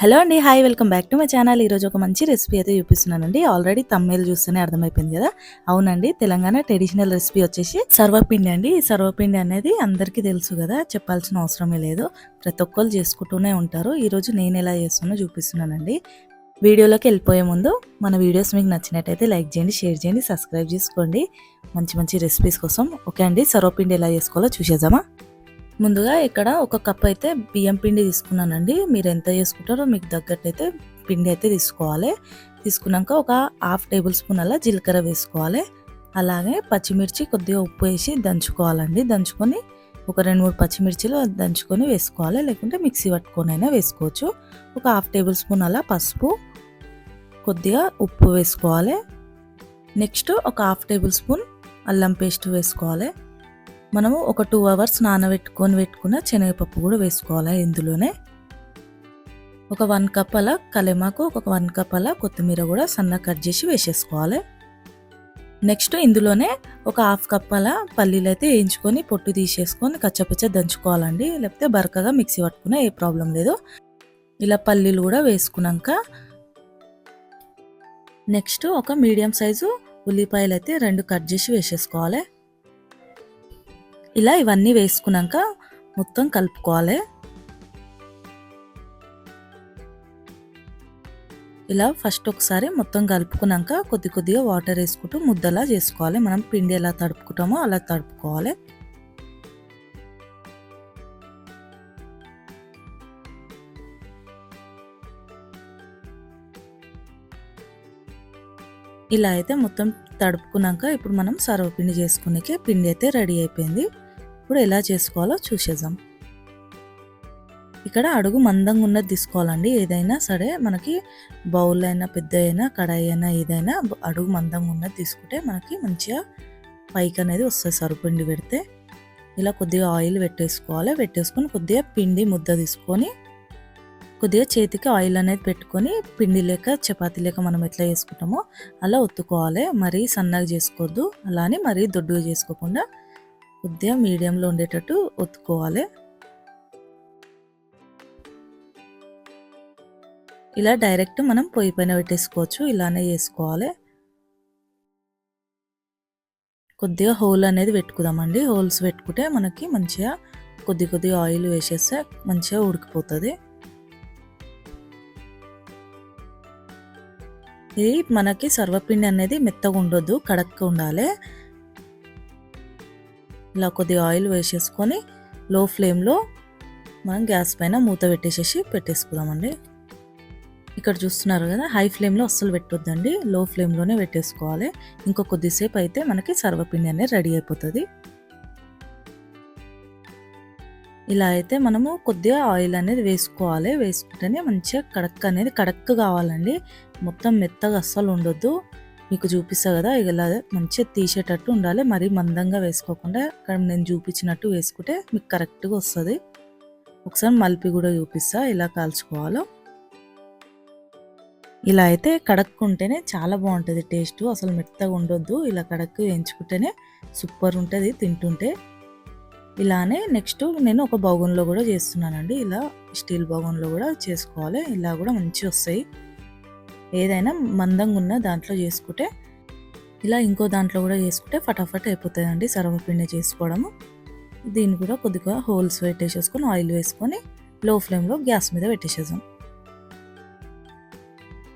Hello అండి hi welcome back to my channel. ఈరోజు ఒక మంచి రెసిపీ అయితే చూపిస్తున్నానండి. ఆల్రెడీ తమ్మేలు చూస్తేనే అర్థమైపోయింది కదా? అవునండి తెలంగాణ ట్రెడిషనల్ రెసిపీ వచ్చేసి సర్వపిండి అండి. ఈ సర్వపిండి అనేది అందరికీ తెలుసు కదా? చెప్పాల్సిన అవసరమే లేదు. ప్రతి ఒక్కరు చేసుకుంటూనే ఉంటారు. ఈరోజు నేను ఎలా చేస్తున్నా చూపిస్తున్నానండి. వీడియోలోకి వెళ్ళిపోయే ముందు మన వీడియోస్ మీకు నచ్చినట్టయితే లైక్ చేయండి షేర్ చేయండి సబ్స్క్రైబ్ చేసుకోండి. మంచి మంచి రెసిపీస్ కోసం. ఓకే అండి సర్వపిండి ఎలా చేసుకోవాలో చూసేద్దామా? ముందుగా ఇక్కడ ఒక కప్ అయితే బియ్యం పిండి తీసుకున్నానండి. మీరు ఎంత చేసుకుంటారో మీకు తగ్గట్టు అయితే పిండి అయితే తీసుకోవాలి. తీసుకున్నాక ఒక హాఫ్ టేబుల్ స్పూన్ అలా జీలకర్ర వేసుకోవాలి. అలాగే పచ్చిమిర్చి కొద్దిగా ఉప్పు వేసి దంచుకోవాలండి. దంచుకొని ఒక రెండు మూడు పచ్చిమిర్చిలు దంచుకొని వేసుకోవాలి. లేకుంటే మిక్సీ పట్టుకొని అయినా వేసుకోవచ్చు. ఒక హాఫ్ టేబుల్ స్పూన్ అలా పసుపు కొద్దిగా ఉప్పు వేసుకోవాలి. నెక్స్ట్ ఒక హాఫ్ టేబుల్ స్పూన్ అల్లం పేస్ట్ వేసుకోవాలి. మనము ఒక టూ అవర్స్ నానబెట్టుకొని పెట్టుకున్న శనగపప్పు కూడా వేసుకోవాలి ఇందులోనే. ఒక వన్ కప్ అలా కలెమాకు ఒక వన్ కప్ అలా కొత్తిమీర కూడా సన్న కట్ చేసి వేసేసుకోవాలి. నెక్స్ట్ ఇందులోనే ఒక హాఫ్ కప్ అలా పల్లీలు అయితే వేయించుకొని పొట్టు తీసేసుకొని కచ్చపచ్చ దంచుకోవాలండి. లేకపోతే బరకగా మిక్సీ పట్టుకున్నా ఏ ప్రాబ్లం లేదు. ఇలా పల్లీలు కూడా వేసుకున్నాక నెక్స్ట్ ఒక మీడియం సైజు ఉల్లిపాయలు అయితే రెండు కట్ చేసి వేసేసుకోవాలి. ఇలా ఇవన్నీ వేసుకున్నాక మొత్తం కలుపుకోవాలి. ఇలా ఫస్ట్ ఒకసారి మొత్తం కలుపుకున్నాక కొద్ది కొద్దిగా వాటర్ వేసుకుంటూ ముద్దలా చేసుకోవాలి. మనం పిండి ఎలా తడుపుకుంటామో అలా తడుపుకోవాలి. ఇలా అయితే మొత్తం తడుపుకున్నాక ఇప్పుడు మనం సర్వపిండి చేసుకునేకి పిండి అయితే రెడీ అయిపోయింది. ఇప్పుడు ఎలా చేసుకోవాలో చూసేద్దాం. ఇక్కడ అడుగు మందంగా ఉన్నది తీసుకోవాలండి. ఏదైనా సరే మనకి బౌల్ అయినా పెద్ద అయినా కడాయి అయినా ఏదైనా అడుగు మందంగా ఉన్నది తీసుకుంటే మనకి మంచిగా పైకి అనేది వస్తుంది సరుపిండి పెడితే. ఇలా కొద్దిగా ఆయిల్ పెట్టేసుకోవాలి. పెట్టేసుకొని కొద్దిగా పిండి ముద్ద తీసుకొని కొద్దిగా చేతికి ఆయిల్ అనేది పెట్టుకొని పిండి లేక చపాతీ లేక మనం ఎట్లా చేసుకుంటామో అలా ఒత్తుకోవాలి. మరీ సన్నగా చేసుకోవద్దు. అలానే మరీ దొడ్డుగా చేసుకోకుండా కొద్దిగా మీడియంలో ఉండేటట్టు ఒత్తుకోవాలి. ఇలా డైరెక్ట్ మనం పొయ్యి పైన పెట్టేసుకోవచ్చు ఇలానే చేసుకోవాలి. కొద్దిగా హోల్ అనేది పెట్టుకుందామండి. హోల్స్ పెట్టుకుంటే మనకి మంచిగా కొద్ది కొద్దిగా ఆయిల్ వేసేస్తే మంచిగా ఉడికిపోతుంది. ఇది మనకి సర్వపిండి అనేది మెత్తగా ఉండొద్దు కడక్క ఉండాలి. ఇలా కొద్దిగా ఆయిల్ వేసేసుకొని లో ఫ్లేమ్లో మనం గ్యాస్ పైన మూత పెట్టేసేసి పెట్టేసుకుందామండి. ఇక్కడ చూస్తున్నారు కదా హై ఫ్లేమ్లో అస్సలు పెట్టొద్దండి. లో ఫ్లేమ్లోనే పెట్టేసుకోవాలి. ఇంకో కొద్దిసేపు అయితే మనకి సర్వపిండి అనేది రెడీ అయిపోతుంది. ఇలా అయితే మనము కొద్దిగా ఆయిల్ అనేది వేసుకోవాలి. వేసుకుంటేనే మంచిగా కడక్ అనేది కడక్ కావాలండి. మొత్తం మెత్తగా అస్సలు ఉండొద్దు. మీకు చూపిస్తా కదా ఇలా మంచిగా తీసేటట్టు ఉండాలి. మరీ మందంగా వేసుకోకుండా ఇక్కడ నేను చూపించినట్టు వేసుకుంటే మీకు కరెక్ట్గా వస్తుంది. ఒకసారి మలిపి కూడా చూపిస్తా ఇలా కాల్చుకోవాలో. ఇలా అయితే కడక్కుంటేనే చాలా బాగుంటుంది టేస్ట్. అసలు మెత్తగా ఉండొద్దు. ఇలా కడక్కు వేయించుకుంటేనే సూపర్ ఉంటుంది తింటుంటే. ఇలానే నెక్స్ట్ నేను ఒక బౌగన్లో కూడా చేస్తున్నానండి. ఇలా స్టీల్ బౌగన్లో కూడా చేసుకోవాలి. ఇలా కూడా మంచిగా వస్తాయి. ఏదైనా మందంగా ఉన్న దాంట్లో చేసుకుంటే ఇలా ఇంకో దాంట్లో కూడా చేసుకుంటే ఫటాఫట్ అయిపోతుందండి సర్వపిండి చేసుకోవడము. దీన్ని కూడా కొద్దిగా హోల్స్ పెట్టేసేసుకొని ఆయిల్ వేసుకొని లో ఫ్లేమ్లో గ్యాస్ మీద పెట్టేసేసాం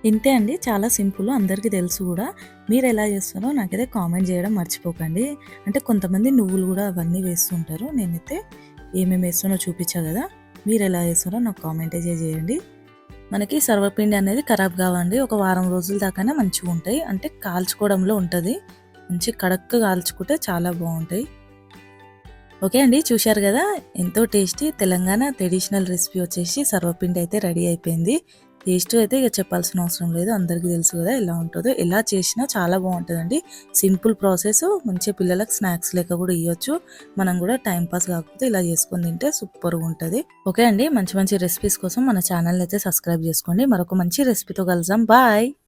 ఇంతే అండి. చాలా సింపుల్. అందరికీ తెలుసు కూడా. మీరు ఎలా చేస్తారో నాకైతే కామెంట్ చేయడం మర్చిపోకండి. అంటే కొంతమంది నువ్వులు కూడా అవన్నీ వేస్తుంటారు. నేనైతే ఏమేమి వేస్తానో చూపించా కదా. మీరు ఎలా చేస్తారో నాకు కామెంట్ చేయండి. మనకి సర్వపిండి అనేది ఖరాబ్ కావండి. ఒక వారం రోజుల దాకానే మంచిగా ఉంటాయి. అంటే కాల్చుకోవడంలో ఉంటుంది. మంచి కడక్కు కాల్చుకుంటే చాలా బాగుంటాయి. ఓకే అండి చూశారు కదా? ఎంతో టేస్టీ తెలంగాణ ట్రెడిషనల్ రెసిపీ వచ్చేసి సర్వపిండి అయితే రెడీ అయిపోయింది. టేస్ట్ అయితే ఇక చెప్పాల్సిన అవసరం లేదు. అందరికీ తెలుసు కదా ఎలా ఉంటుందో. ఎలా చేసినా చాలా బాగుంటుందండి. సింపుల్ ప్రాసెస్ మంచిగా పిల్లలకు స్నాక్స్ లేక కూడా ఇవ్వచ్చు మనం కూడా టైం పాస్ కాకపోతే ఇలా చేసుకొని తింటే సూపర్గా ఉంటుంది. ఓకే అండి. మంచి మంచి రెసిపీస్ కోసం మన ఛానల్ అయితే సబ్స్క్రైబ్ చేసుకోండి. మరొక మంచి రెసిపీతో కలుద్దాం. బాయ్